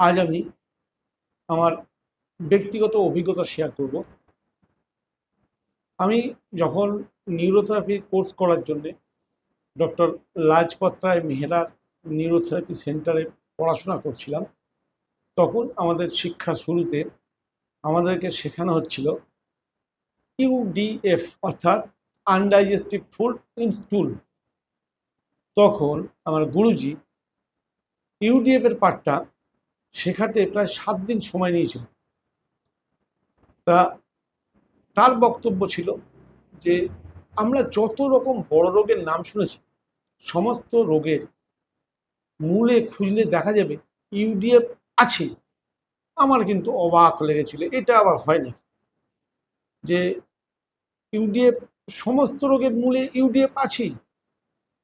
আজ আমি আমার ব্যক্তিগত অভিজ্ঞতা শেয়ার করব। আমি যখন নিউরোথেরাপি কোর্স করার জন্যে ডক্টর লাজপত রায় মেহরার নিউরোথেরাপি সেন্টারে পড়াশোনা করছিলাম, তখন আমাদের শিক্ষা শুরুতে আমাদেরকে শেখানো হচ্ছিল ইউডিএফ অর্থাৎ আনডাইজেস্টিভ ফুড ইন স্টুল তখন আমার গুরুজি ইউডিএফ এর পাঠটা শেখাতে প্রায় সাত দিন সময় নিয়েছিল। তা তার বক্তব্য ছিল যে, আমরা যত রকম বড় রোগের নাম শুনেছি, সমস্ত রোগের মূলে খুঁজলে দেখা যাবে ইউডিএফ আছে। আমার কিন্তু অবাক লেগেছিল। এটা আবার হয় না যে, ইউডিএফ, সমস্ত রোগের মূলে ইউডিএফ আছেই।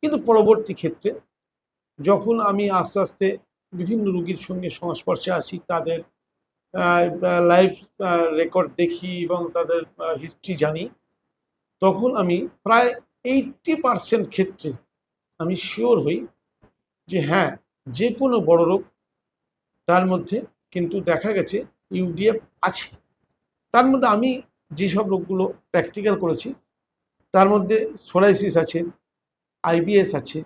কিন্তু পরবর্তী ক্ষেত্রে যখন আমি আস্তে আস্তে বিভিন্ন রুগীর সঙ্গে সংস্পর্শে আসি, তাদের লাইফ রেকর্ড দেখি এবং তাদের হিস্ট্রি জানি। তখন আমি প্রায় এইটটি পারসেন্ট ক্ষেত্রে আমি শিওর হই যে হ্যাঁ যে কোনো বড় রোগ তার মধ্যে কিন্তু দেখা গেছে ইউডিএফ আছে। তার মধ্যে আমি যেসব রোগগুলো প্র্যাকটিক্যাল করেছি, তার মধ্যে সোরাইসিস আছে আইবিএস আছে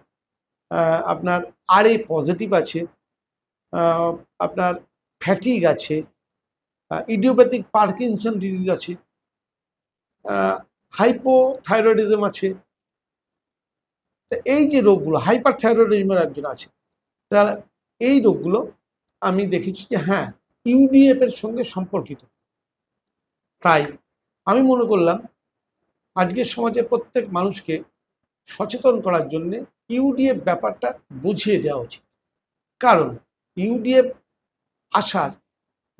আপনার আর এ পজিটিভ আছে আপনার ফ্যাটিক আছে ইডিওপ্যাথিক পার্কিনসন ডিজিজ আছে হাইপোথাইরয়েডিজম আছে। এই যে রোগগুলো হাইপার থাইরয়েডিজমের একজন আছে তার এই রোগগুলো আমি দেখেছি যে হ্যাঁ ইউডিএফ এর সঙ্গে সম্পর্কিত। তাই আমি মনে করলাম, আজকের সমাজে প্রত্যেক মানুষকে সচেতন করার জন্যে ইউডিএফ ব্যাপারটা বুঝিয়ে দেওয়া উচিত। কারণ ইউডিএফ আসার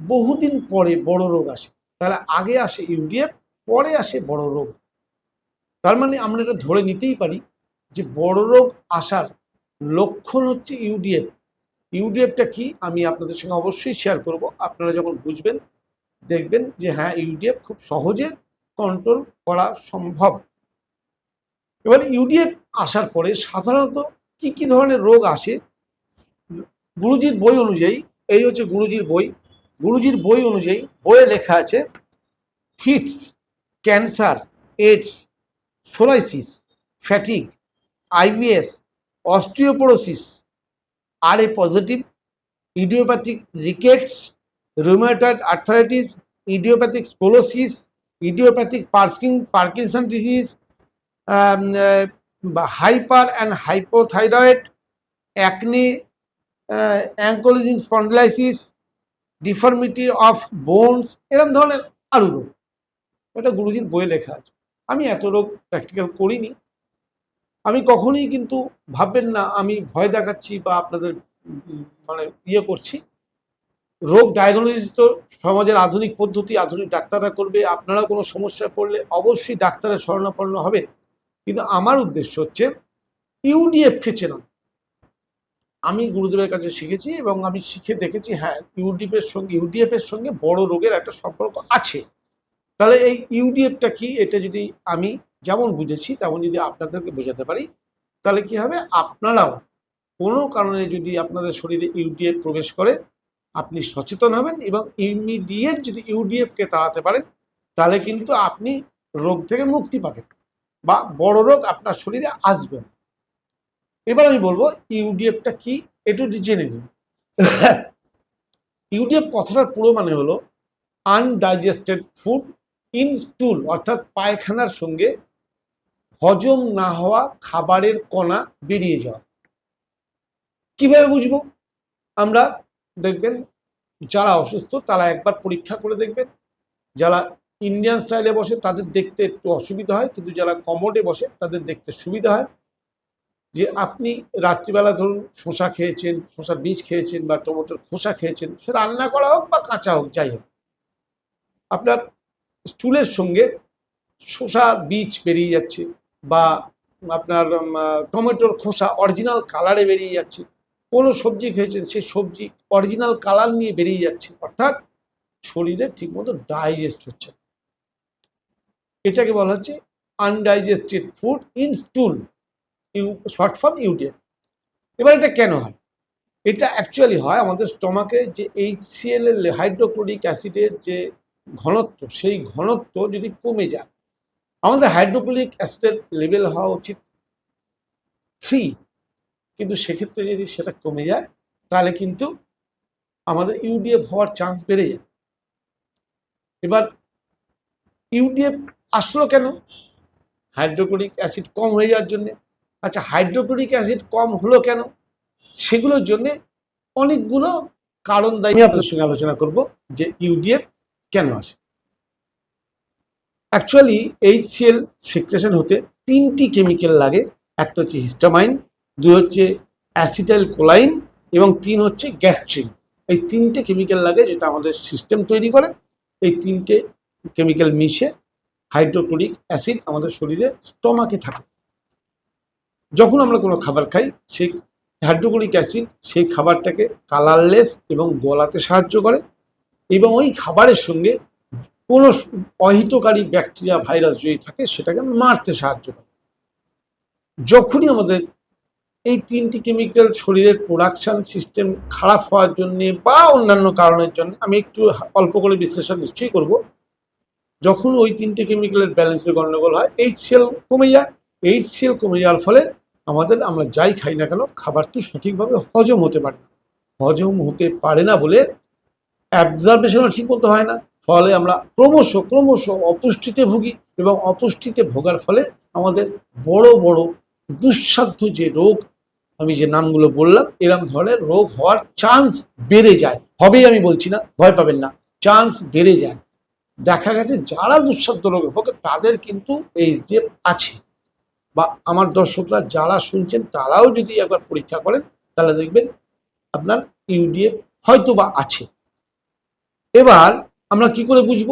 বহুদিন পরে বড় রোগ আসে। তাহলে আগে আসে ইউডিএফ, পরে আসে বড় রোগ। তার মানে আমরা এটা ধরে নিতেই পারি যে বড় রোগ আসার লক্ষণ হচ্ছে ইউডিএফ। ইউডিএফটা কি আমি আপনাদের সঙ্গে অবশ্যই শেয়ার করব। আপনারা যখন বুঝবেন, দেখবেন যে হ্যাঁ ইউডিএফ খুব সহজে কন্ট্রোল করা সম্ভব। এবার ইউডিএফ আসার পরে সাধারণত কি কি ধরনের রোগ আসে গুরুজির বই অনুযায়ী, এই হচ্ছে গুরুজির বই গুরুজির বই অনুযায়ী বইয়ে লেখা আছে ফিটস, ক্যান্সার, এইডস, সোলাইসিস ফ্যাটিক আইভিএস, osteoporosis, R A positive, idiopathic rickets, rheumatoid arthritis, idiopathic scoliosis, idiopathic parking, Parkinson disease hyper and hypothyroid, acne ankylosing spondylitis deformity of bones এরকম ধরনের আরও রোগ। এটা গুরুজির বইয়ে লেখা আছে। আমি এত রোগ প্র্যাকটিক্যাল করিনি। আমি কখনোই কিন্তু ভাববেন না, আমি ভয় দেখাচ্ছি বা আপনাদের মানে ইয়ে করছি। রোগ ডায়াগনোসিস তো সমাজের আধুনিক পদ্ধতি, আধুনিক ডাক্তাররা করবে। আপনারা কোনো সমস্যায় পড়লে অবশ্যই ডাক্তারের শরণাপন্ন হবে কিন্তু আমার উদ্দেশ্য হচ্ছে ইউডিএফকে চেনা। আমি গুরুদেবের কাছে শিখেছি এবং আমি শিখে দেখেছি হ্যাঁ ইউডিএফ এর সঙ্গে ইউডিএফ এর সঙ্গে বড় রোগের একটা সম্পর্ক আছে। তাহলে এই ইউডিএফটা কি? এটা যদি আমি যেমন বুঝেছি, তেমন যদি আপনাদেরকে বোঝাতে পারি, তাহলে কি হবে? আপনারাও কোনো কারণে যদি আপনাদের শরীরে ইউডিএফ প্রবেশ করে, আপনি সচেতন হবেন এবং ইমিডিয়েট যদি ইউডিএফকে তাড়াতে পারেন, তাহলে কিন্তু আপনি রোগ থেকে মুক্তি পাবেন বা বড় রোগ আপনার শরীরে আসবে না। এবার আমি বলব, ইউডিএফটা কি? একটু জেনে নিন। ইউডিএফ কথাটার পুরো মানে হলো আনডাইজেস্টেড ফুড ইন স্টুল অর্থাৎ পায়খানার সঙ্গে হজম না হওয়া খাবারের কণা বেরিয়ে যাওয়া। কীভাবে বুঝব? আমরা দেখবেন, যারা অসুস্থ তারা একবার পরীক্ষা করে দেখবেন। যারা ইন্ডিয়ান স্টাইলে বসে তাদের দেখতে একটু অসুবিধা হয়, কিন্তু যারা কমোডে বসে তাদের দেখতে সুবিধা হয়। যে আপনি রাত্রিবেলা ধরুন শসা খেয়েছেন শসার বীজ খেয়েছেন বা টমেটোর খোসা খেয়েছেন, সে রান্না করা হোক বা কাঁচা হোক, যাই হোক আপনার স্টুলের সঙ্গে শসা বীজ বেরিয়ে যাচ্ছে বা আপনার টমেটোর খোসা অরিজিনাল কালারে বেরিয়ে যাচ্ছে, কোনো সবজি খেয়েছেন, সেই সবজি অরিজিনাল কালার নিয়ে বেরিয়ে যাচ্ছে, অর্থাৎ শরীরে ঠিকমতো ডাইজেস্ট হচ্ছে। এটাকে বলা হচ্ছে undigested food in stool U, short form UDF এবার এটা কেন হয়? এটা অ্যাকচুয়ালি হয় আমাদের স্টমাকে যে এইচসিএল হাইড্রোক্লোরিক অ্যাসিডের যে ঘনত্ব, সেই ঘনত্ব যদি কমে যায়, আমাদের হাইড্রোক্লোরিক অ্যাসিডের লেভেল হওয়া উচিত থ্রি কিন্তু সেক্ষেত্রে যদি সেটা কমে যায়, তাহলে কিন্তু আমাদের ইউডিএফ হওয়ার চান্স বেড়ে যায়। এবার ইউডিএফ আসলো কেন? হাইড্রোক্লোরিক অ্যাসিড কম হয়ে যাওয়ার জন্যে। আচ্ছা হাইড্রোক্লোরিক অ্যাসিড কম হলো কেন? সেগুলোর জন্যে অনেকগুলো কারণ দায়ী আপনার সঙ্গে আলোচনা করব যে ইউডিএফ কেন আসে। অ্যাকচুয়ালি এইচসিএল সিক্রেশন হতে তিনটি কেমিক্যাল লাগে। একটা হচ্ছে হিস্টামাইন দুই হচ্ছে অ্যাসিটাইল কোলাইন এবং তিন হচ্ছে গ্যাস্ট্রিন এই তিনটে কেমিক্যাল লাগে যেটা আমাদের সিস্টেম তৈরি করে। এই তিনটে কেমিক্যাল মিশে হাইড্রোক্লোরিক অ্যাসিড আমাদের শরীরে স্টমাকে থাকে। যখন আমরা কোনো খাবার খাই, সেই হাইড্রোক্লোরিক অ্যাসিড সেই খাবারটাকে কালারলেস এবং গলাতে সাহায্য করে এবং ওই খাবারের সঙ্গে কোনো অহিতকারী ব্যাকটেরিয়া ভাইরাস যদি থাকে, সেটাকে মারতে সাহায্য করে। যখনই আমাদের এই তিনটি কেমিক্যাল শরীরের প্রোডাকশন সিস্টেম খারাপ হওয়ার জন্য বা অন্যান্য কারণের জন্য, আমি একটু অল্প করে বিশ্লেষণ নিশ্চয়ই করব। যখন ওই তিনটে কেমিক্যালের ব্যালেন্সের গণ্ডগোল হয় এইচ সেল কমে যায় এইচ সেল কমে যাওয়ার ফলে আমাদের, আমরা যাই খাই না কেন, খাবারটি সঠিকভাবে হজম হতে পারে না। হজম হতে পারে না বলে অ্যাবজারভেশনও ঠিক মতো হয় না। ফলে আমরা ক্রমশ ক্রমশ অপুষ্টিতে ভুগি এবং অপুষ্টিতে ভোগার ফলে আমাদের বড় বড় দুঃসাধ্য যে রোগ, আমি যে নামগুলো বললাম, এরম ধরনের রোগ হওয়ার চান্স বেড়ে যায়। হবেই আমি বলছি না, ভয় পাবেন না চান্স বেড়ে যায়। দেখা গেছে যারা দুঃসাধ্য রোগে ভোগে, তাদের কিন্তু এই যে আছে। বা আমার দর্শকরা যারা শুনছেন, তারাও যদি একবার পরীক্ষা করেন, তাহলে দেখবেন আপনার ইউডিএফ হয়তো বা আছে। এবার আমরা কি করে বুঝব?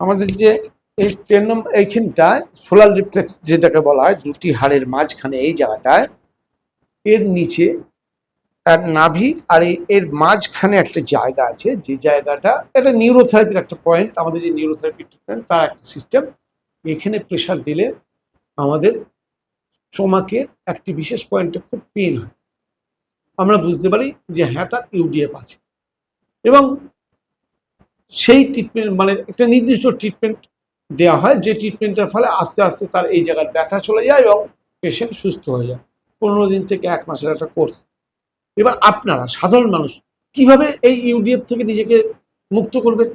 আমাদের যে এই টেন নম্বর এইখানটায় সোলার রিফ্লেক্স যেটাকে বলা হয়, দুটি হাড়ের মাঝখানে এই জায়গাটায়, এর নিচে তার নাভি, আর এর মাঝখানে একটা জায়গা আছে, যে জায়গাটা এটা নিউরোথেরাপির একটা পয়েন্ট আমাদের যে নিউরোথেরাপি ট্রিটমেন্ট তার একটা সিস্টেম এখানে প্রেশার দিলে আমাদের স্টোমাকের একটি বিশেষ পয়েন্টে খুব পেন হয়। আমরা বুঝতে পারি যে হ্যাঁ তার ইউডিএফ আছে। এবং সেই ট্রিটমেন্ট মানে একটা নির্দিষ্ট ট্রিটমেন্ট দেওয়া হয়, যে ট্রিটমেন্টের ফলে আস্তে আস্তে তার এই জায়গার ব্যথা চলে যায় এবং পেশেন্ট সুস্থ হয়ে যায়। পনেরো দিন থেকে এক মাসের একটা কোর্স এবার আপনারা সাধারণ মানুষ কীভাবে এই ইউডিএফ থেকে নিজেকে মুক্ত করবেন?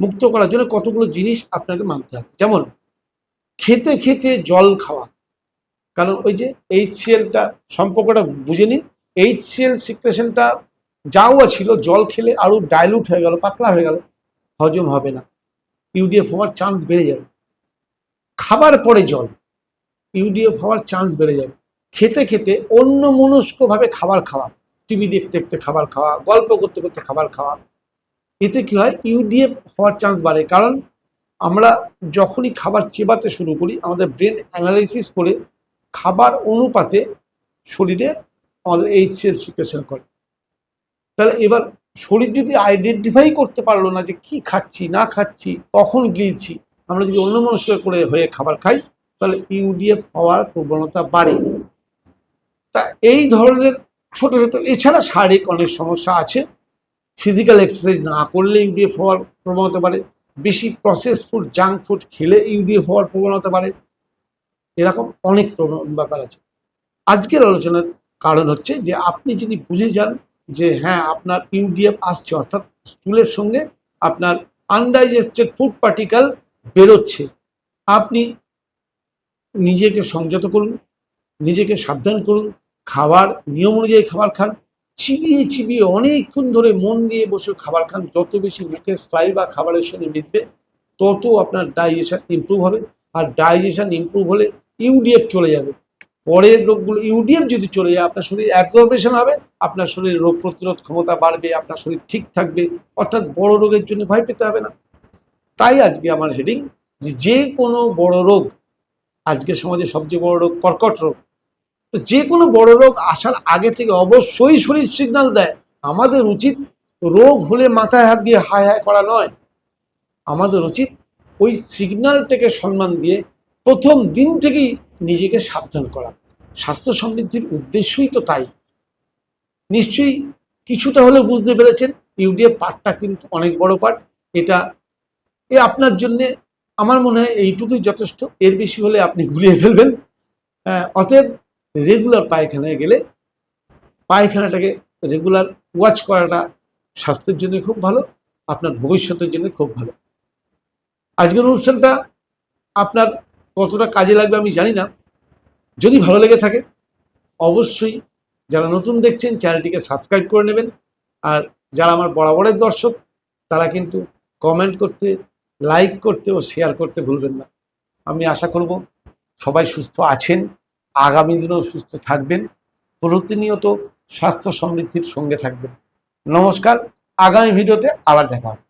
মুক্ত করার জন্য কতগুলো জিনিস আপনাকে মানতে হবে। যেমন, খেতে খেতে জল খাওয়া। কারণ ওই যে এইচসিএলটা সম্পর্কটা বুঝে নিন। এইচসিএল সিক্রেশনটা যাও ছিল, জল খেলে আরও ডাইলুট হয়ে গেল, পাতলা হয়ে গেল, হজম হবে না। ইউডিএফ হওয়ার চান্স বেড়ে যাবে। খাবার পরে জল ইউডিএফ হওয়ার চান্স বেড়ে যাবে। খেতে খেতে অন্য মনস্কভাবে খাবার খাওয়া টিভি দেখতে দেখতে খাবার খাওয়া, গল্প করতে করতে খাবার খাওয়া, এতে কি হয়? ইউডিএফ হওয়ার চান্স বাড়ে। কারণ আমরা যখনই খাবার চেবাতে শুরু করি, আমাদের ব্রেন অ্যানালাইসিস করে খাবার অনুপাতে শরীরে আমাদের এইচসিএল সিক্রেশন করে। তাহলে এবার শরীর যদি আইডেন্টিফাই করতে পারল না যে কি খাচ্ছি, না খাচ্ছি, কখন গিলছি, আমরা যদি অন্য মনস্ক করে হয়ে খাবার খাই, তাহলে ইউডিএফ হওয়ার প্রবণতা বাড়ে। তা এই ধরনের ছোট ছোট, এছাড়া শারীরিক অনেক সমস্যা আছে। ফিজিক্যাল এক্সারসাইজ না করলে ইউডিএফ হওয়ার প্রবণতা বাড়ে। বেশি প্রসেস ফুড জাঙ্ক ফুড খেলে ইউডিএফ হওয়ার প্রবণতা বাড়ে। এরকম অনেক ব্যাপার আছে। আজকের আলোচনার কারণ হচ্ছে যে, আপনি যদি বুঝে যান যে হ্যাঁ আপনার ইউডিএফ আসছে, অর্থাৎ স্টুলের সঙ্গে আপনার আনডাইজেস্টেড ফুড পার্টিকেল বেরোচ্ছে, আপনি নিজেকে সংযত করুন, নিজেকে সাবধান করুন, খাবার, নিয়ম অনুযায়ী খাবার খান, চিবিয়ে চিবিয়ে অনেকক্ষণ ধরে মন দিয়ে বসে খাবার খান, যত বেশি মুখের স্লাই বা খাবারের সঙ্গে মিশবে, তত আপনার ডাইজেশন ইমপ্রুভ হবে, আর ডাইজেশন ইমপ্রুভ হলে ইউডিএফ চলে যাবে। পরের রোগগুলো, ইউডিএফ যদি চলে যায়, আপনার শরীর অ্যাবজর্বেশন হবে, আপনার শরীরে রোগ প্রতিরোধ ক্ষমতা বাড়বে, আপনার শরীর ঠিক থাকবে, অর্থাৎ বড় রোগের জন্য ভয় পেতে হবে না। তাই আজকে আমার হেডিং যে যে কোনো বড় রোগ আজকের সমাজে সবচেয়ে বড় রোগ কর্কট রোগ। তো যে কোনো বড় রোগ আসার আগে থেকে অবশ্যই শরীর সিগন্যাল দেয়। আমাদের উচিত রোগ হলে মাথায় হাত দিয়ে হায় হায় করা নয়। আমাদের উচিত ওই সিগন্যালটাকে সম্মান দিয়ে প্রথম দিন থেকেই নিজেকে সাবধান করা। স্বাস্থ্য সমৃদ্ধির উদ্দেশ্যই তো তাই। নিশ্চয়ই কিছুটা হলেও বুঝতে পেরেছেন ইউডিএফ পার্টটা কিন্তু অনেক বড় পার্ট। এটা এ আপনার জন্য আমার মনে হয় এইটুকুই যথেষ্ট। এর বেশি হলে আপনি গুলিয়ে ফেলবেন। আহ, অতএব রেগুলার পায়খানায় গেলে পায়খানাটাকে রেগুলার ওয়াচ করাটা স্বাস্থ্যের জন্য খুব ভালো আপনার ভবিষ্যতের জন্য খুব ভালো। আজকের অনুষ্ঠানটা আপনার কতটা কাজে লাগবে আমি জানি না। যদি ভালো লেগে থাকে, অবশ্যই যারা নতুন দেখছেন, চ্যানেলটিকে সাবস্ক্রাইব করে নেবেন। আর যারা আমার বরাবরের দর্শক, তারা কিন্তু কমেন্ট করতে, লাইক করতে ও শেয়ার করতে ভুলবেন না। আমি আশা করব সবাই সুস্থ আছেন, আগামী দিনেও সুস্থ থাকবেন, প্রতিনিয়ত স্বাস্থ্য সমৃদ্ধির সঙ্গে থাকবেন। নমস্কার, আগামী ভিডিওতে আবার দেখা হবে।